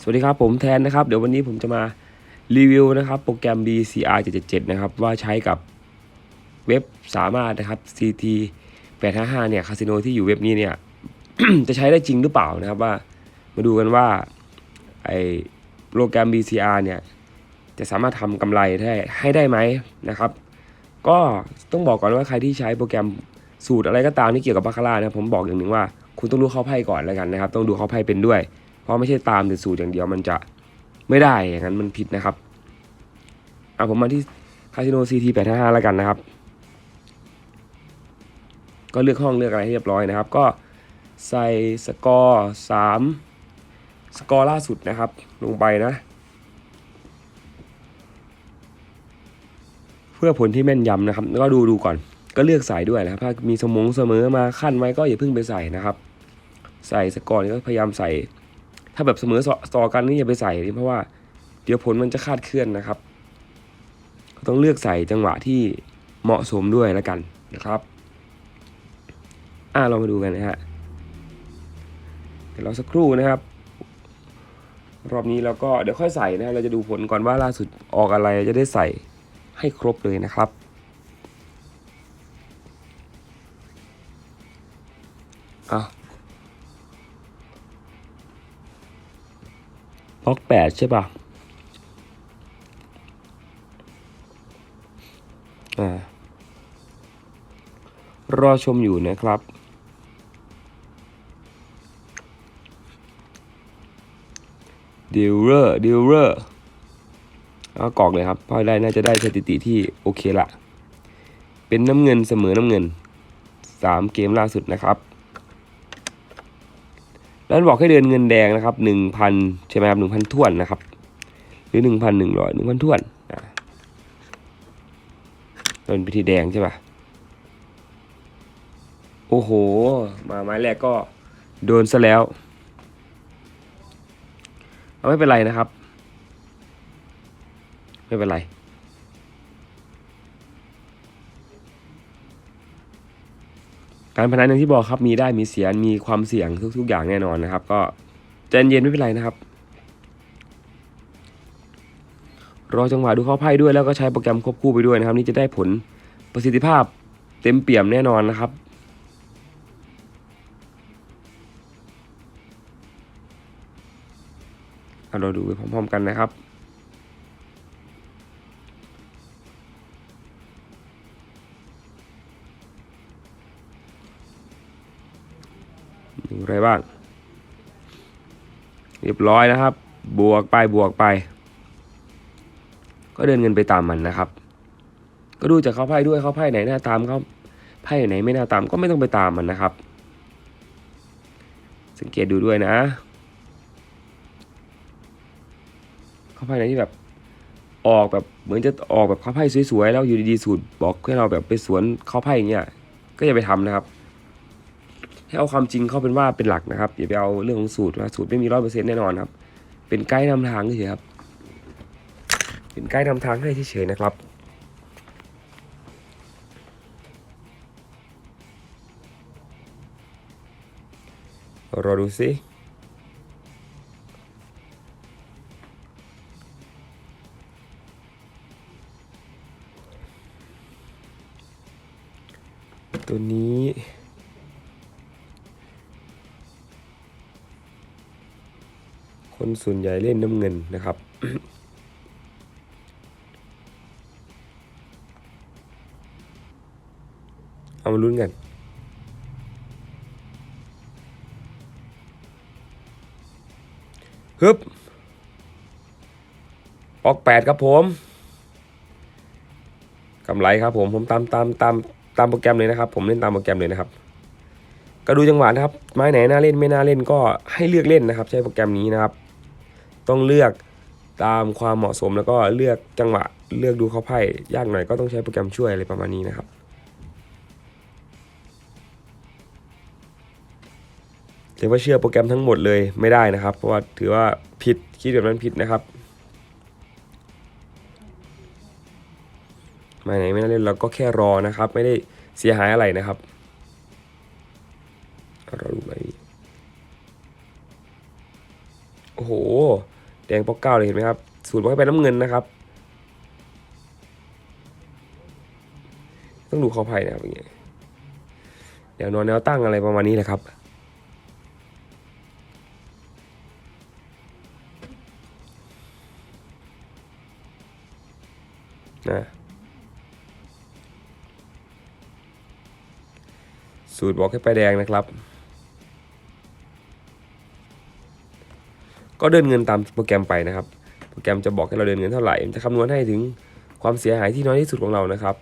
สวัสดีครับผมแทนนะครับ เดี๋ยววันนี้ผมจะมารีวิวนะครับโปรแกรม BCR 777 นะครับ ว่าใช้กับเว็บสามารถนะครับ CT 855เนี่ยคาสิโนที่อยู่เว็บนี้เนี่ย จะใช้ได้จริงหรือเปล่านะครับว่ามาดูกันว่าไอโปรแกรม BCR เนี่ย จะสามารถทำกำไรได้ให้ได้ไหมนะครับ ก็ต้องบอกก่อนว่าใครที่ใช้โปรแกรมสูตรอะไรก็ตามที่เกี่ยวกับบาคาร่านะผมบอกอย่างหนึ่งว่า คุณต้องรู้ข้าไพ่ก่อนแล้วกันนะครับ ต้องดูข้าไพ่เป็นด้วย เพราะไม่ใช่ตามแต่สูตรอย่างเดียวมันจะไม่ได้อย่างนั้นมันผิดนะครับเอาผมมาที่คาสิโน CT 855แล้วกันนะครับ ก็เลือกห้องเลือกอะไรให้เรียบร้อยนะครับ ก็ใส่สกอร์3สกอร์ล่าสุดนะครับ ลงไปนะ เพื่อผลที่แม่นยำนะครับ แล้วก็ดูดูก่อน ก็เลือกใส่ด้วยนะครับ ถ้ามีสมงเสมอมาขั้นไว้ก็อย่าเพิ่งไปใส่นะครับ ใส่สกอร์นี่ก็พยายามใส่ ถ้าแบบเสมอสต่อกันนี่อย่าไปใส่เพราะว่าเดี๋ยวผลมันจะคาดเคลื่อนนะครับต้องเลือกใส่จังหวะที่เหมาะสมด้วยแล้วกันนะครับ อ่าเรามาดูกันนะฮะเดี๋ยวเราสักครู่นะครับ รอบนี้เราก็เดี๋ยวค่อยใส่นะเราจะดูผลก่อนว่าล่าสุดออกอะไรจะได้ใส่ให้ครบเลยนะครับอะ ล็อกแปดใช่ป่ะอ่ารอชมอยู่นะครับ ดิลเลอร์ดิลเลอร์เอากอกเลยครับเพราะได้น่าจะได้สถิติที่โอเคละ เป็นน้ำเงินเสมอน้ำเงินสามเกมล่าสุดนะครับ แล้วบอกให้เดินเงินแดงนะครับหนึ่งพันใช่ไหมครับหนึ่งพันท่วนนะครับ หรือหนึ่งพันหนึ่งร้อยหนึ่งพันท่วนเป็นพิธีแดงใช่ปะโอ้โห มาไม้แรกก็โดนซะแล้วเอาไม่เป็นไรนะครับ ไม่เป็นไร การพนันอย่างที่บอกครับมีได้มีเสียมีความเสี่ยงทุก ๆ อย่างแน่นอนนะครับ ก็ใจเย็นไม่เป็นไรนะครับ รอจังหวะดูเข้าไพ่ด้วยแล้วก็ใช้โปรแกรมควบคู่ไปด้วยนะครับ นี่จะได้ผลประสิทธิภาพเต็มเปี่ยมแน่นอนนะครับเอาเราดูไปพร้อม ๆ กันนะครับ อย่างไรบ้าง เรียบร้อยนะครับ บวกไปบวกไป ก็เดินเงินไปตามมันนะครับ ก็ดูจากเขาไพ่ด้วยเขาไพ่ไหนหน้าตามเขาไพ่ไหนไม่น่าตามก็ไม่ต้องไปตามมันนะครับ สังเกตดูด้วยนะเขาไพ่ไหนที่แบบออกแบบเหมือนจะออกแบบเขาไพ่สวยๆแล้วอยู่ดีๆสูตรบอกให้เราแบบไปสวนเขาไพ่อย่างเงี้ยก็อย่าไปทำนะครับ ให้เอาความจริงเข้าเป็นว่าเป็นหลักนะครับอย่าไปเอาเรื่องของสูตรว่าสูตรไม่มีร้อยเปอร์เซ็นต์แน่นอนครับ เป็นไกด์นำทางเฉยครับ เป็นไกด์นำทางให้เฉยๆนะครับรอดูสิตัวนี้ คนส่วนใหญ่เล่นน้ำเงินนะครับ เอามาลุ้นกันฮึบออกแปดครับผมกำไรครับผมผมตามตามตามตามโปรแกรมเลยนะครับ ผมเล่นตามโปรแกรมเลยนะครับ ก็ดูจังหวะนะครับ ไม้ไหนน่าเล่นไม่น่าเล่นก็ให้เลือกเล่นนะครับ ใช้โปรแกรมนี้นะครับ ต้องเลือกตามความเหมาะสมแล้วก็เลือกจังหวะเลือกดูเขาไพ่ยากหน่อยก็ต้องใช้โปรแกรมช่วยอะไรประมาณนี้นะครับจะว่าเชื่อโปรแกรมทั้งหมดเลยไม่ได้นะครับ เพราะว่าถือว่าผิดคิดแบบนั้นผิดนะครับมาไหนไม่น่าเล่นเราก็แค่รอนะครับ ไม่ได้เสียหายอะไรนะครับเราดูไปโอ้โห แดงปอกเก้าเลยเห็นไหมครับสูตรบอกให้เป็นน้ำเงินนะครับ ต้องดูขอไผ่นะครับอย่างเงี้ยแนวนอนแนวตั้งอะไรประมาณนี้แหละครับนะสูตรบอกให้ไปแดงนะครับ ก็เดินเงินตามโปรแกรมไปนะครับ โปรแกรมจะบอกให้เราเดินเงินเท่าไหร่ จะคำนวณให้ถึงความเสียหายที่น้อยที่สุดของเรานะครับ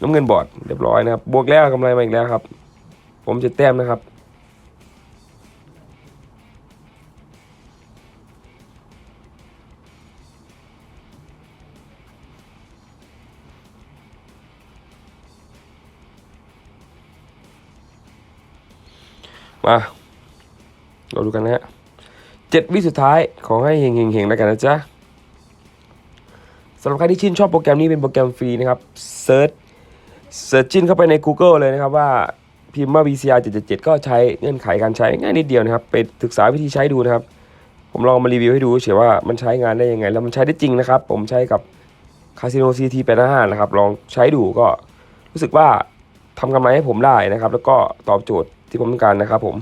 น้ำเงินบอดเรียบร้อยนะครับ บวกแล้วกำไรมาอีกแล้วครับ ผมจะแต้มนะครับ มาเราดูกันนะฮะเจ็ดวิสุดท้ายขอให้เฮงเฮงเฮงแล้วกันนะจ๊ะสำหรับใครที่ชื่นชอบโปรแกรมนี้เป็นโปรแกรมฟรีนะครับเซิร์ชเซิร์ชจิ้นเข้าไปใน Google เลยนะครับว่าพิมพ์ว่า VCR 777 ก็ใช้เงื่อนไขการใช้ง่ายนิดเดียวนะครับ ไปศึกษาวิธีใช้ดูนะครับ ผมลองมารีวิวให้ดูเฉยว่ามันใช้งานได้ยังไง แล้วมันใช้ได้จริงนะครับ ผมใช้กับคาสิโนซีทีแปดห้านะครับ ลองใช้ดูก็รู้สึกว่าทำกำไรให้ผมได้นะครับ แล้วก็ตอบโจทย์ ที่ผมต้องการนะครับผม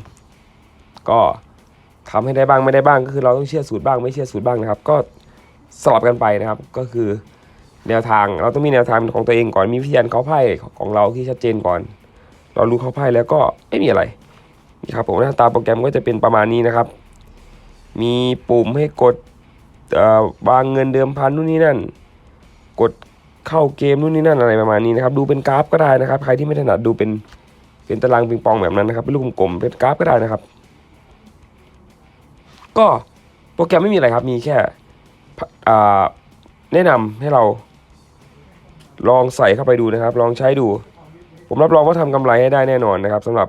ก็ทำให้ได้บ้างไม่ได้บ้างก็คือเราต้องเชื่อสูตรบ้างไม่เชื่อสูตรบ้างนะครับ ก็สลับกันไปนะครับ ก็คือแนวทางเราต้องมีแนวทางของตัวเองก่อนมีวิธีการเขาไพ่ของเราที่ชัดเจนก่อน เรารู้เขาไพ่แล้วก็ไม่มีอะไรนี่ครับผมหน้าตาโปรแกรมก็จะเป็นประมาณนี้นะครับ มีปุ่มให้กดวางเงินเดิมพันนู่นนี่นั่น กดเข้าเกมนู่นนี่นั่นอะไรประมาณนี้นะครับ ดูเป็นกราฟก็ได้นะครับ ใครที่ไม่ถนัดดูเป็น เป็นตารางปิงปองแบบนั้นนะครับเป็นลูกกลมๆเป็นกราฟก็ได้นะครับ ก็โปรแกรมไม่มีอะไรครับ มีแค่แนะนำให้เรา ลองใส่เข้าไปดูนะครับ ลองใช้ดู ผมรับรองว่าทำกำไรให้ได้แน่นอนนะครับสำหรับ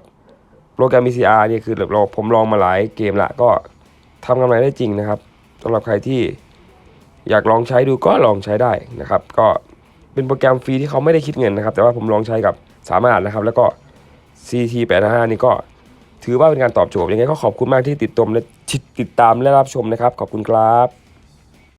โปรแกรม VCR เนี่ยคือเราผมลองมาหลายเกมละก็ทำกำไรได้จริงนะครับสำหรับใครที่อยากลองใช้ดูก็ลองใช้ได้นะครับ ก็เป็นโปรแกรมฟรีที่เขาไม่ได้คิดเงินนะครับ แต่ว่าผมลองใช้กับสามารถนะครับ แล้วก็ CT85 นี่ก็ถือว่าเป็นการตอบโจทย์ยังไงก็ขอบคุณมากที่ติดตมและติดตามและรับชมนะครับ ขอบคุณครับ